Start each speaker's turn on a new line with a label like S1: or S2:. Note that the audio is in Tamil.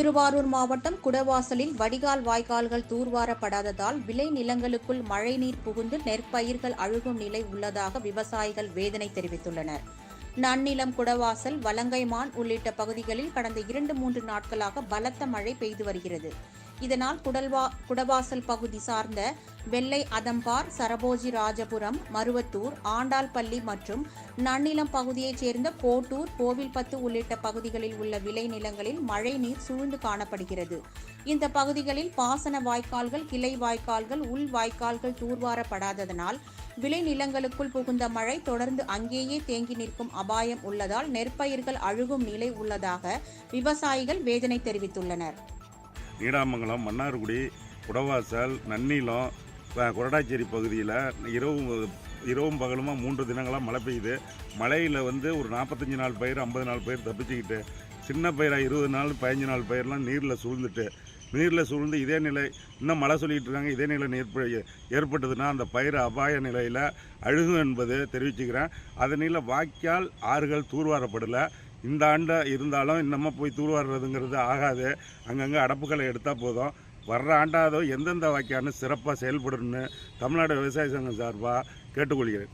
S1: திருவாரூர் மாவட்டம் குடவாசலில் வடிகால் வாய்க்கால்கள் தூர்வாரப்படாததால் விளை நிலங்களுக்குள் மழைநீர் புகுந்து நெற்பயிர்கள் அழுகும் நிலை உள்ளதாக விவசாயிகள் வேதனை தெரிவித்துள்ளனர். நன்னிலம் குடவாசல் வலங்கைமான் உள்ளிட்ட பகுதிகளில் கடந்த இரண்டு மூன்று நாட்களாக பலத்த மழை பெய்து வருகிறது. இதனால் குடல்வா குடவாசல் பகுதி சார்ந்த வெள்ளை அதம்பார் சரபோஜி ராஜபுரம் மருவத்தூர் ஆண்டாள்பள்ளி மற்றும் நன்னிலம் பகுதியைச் சேர்ந்த கோட்டூர் கோவில்பத்து உள்ளிட்ட பகுதிகளில் உள்ள விளை நிலங்களில் மழை நீர் சூழ்ந்து காணப்படுகிறது. இந்த பகுதிகளில் பாசன வாய்க்கால்கள் கிளை வாய்க்கால்கள் உள் வாய்க்கால்கள் தூர்வாரப்படாததனால் விளை நிலங்களுக்குள் புகுந்த மழை தொடர்ந்து அங்கேயே தேங்கி நிற்கும் அபாயம் உள்ளதால் நெற்பயிர்கள் அழுகும் நிலை உள்ளதாக விவசாயிகள் வேதனை தெரிவித்துள்ளனர்.
S2: நீடாமங்கலம் மன்னார்குடி குடவாசல் நன்னிலம் கொரடாச்சேரி பகுதியில் இரவு இரவும் பகலுமாக மூன்று தினங்களாக மழை பெய்யுது. மழையில் வந்து ஒரு நாற்பத்தஞ்சு நாள் பயிர் ஐம்பது நாள் பயிர் தப்பிச்சுக்கிட்டு சின்ன பயிராக இருபது நாள் பதினஞ்சு நாள் பயிரெலாம் நீரில் சூழ்ந்துட்டு நீரில் சூழ்ந்து இதே நிலை இன்னும் மழை சொல்லிகிட்டு இருக்காங்க இதே நிலை ஏற்ப ஏற்பட்டதுன்னா அந்த பயிர் அபாய நிலையில் அழுகும் என்பது தெரிவிச்சுக்கிறேன். அதனால் வாய்க்கால் ஆறுகள் தூர்வாரப்படலை. இந்த ஆண்டு இருந்தாலும் இன்னமும் போய் தூர்வாடுறதுங்கிறது ஆகாது. அங்கங்கே அடப்புகளை எடுத்தால் போதும். வர்ற ஆண்டாவது எந்தெந்த வாக்கியான சிறப்பாக செயல்படணும்னு தமிழ்நாடு விவசாய சங்கம் சார்பாக கேட்டுக்கொள்கிறேன்.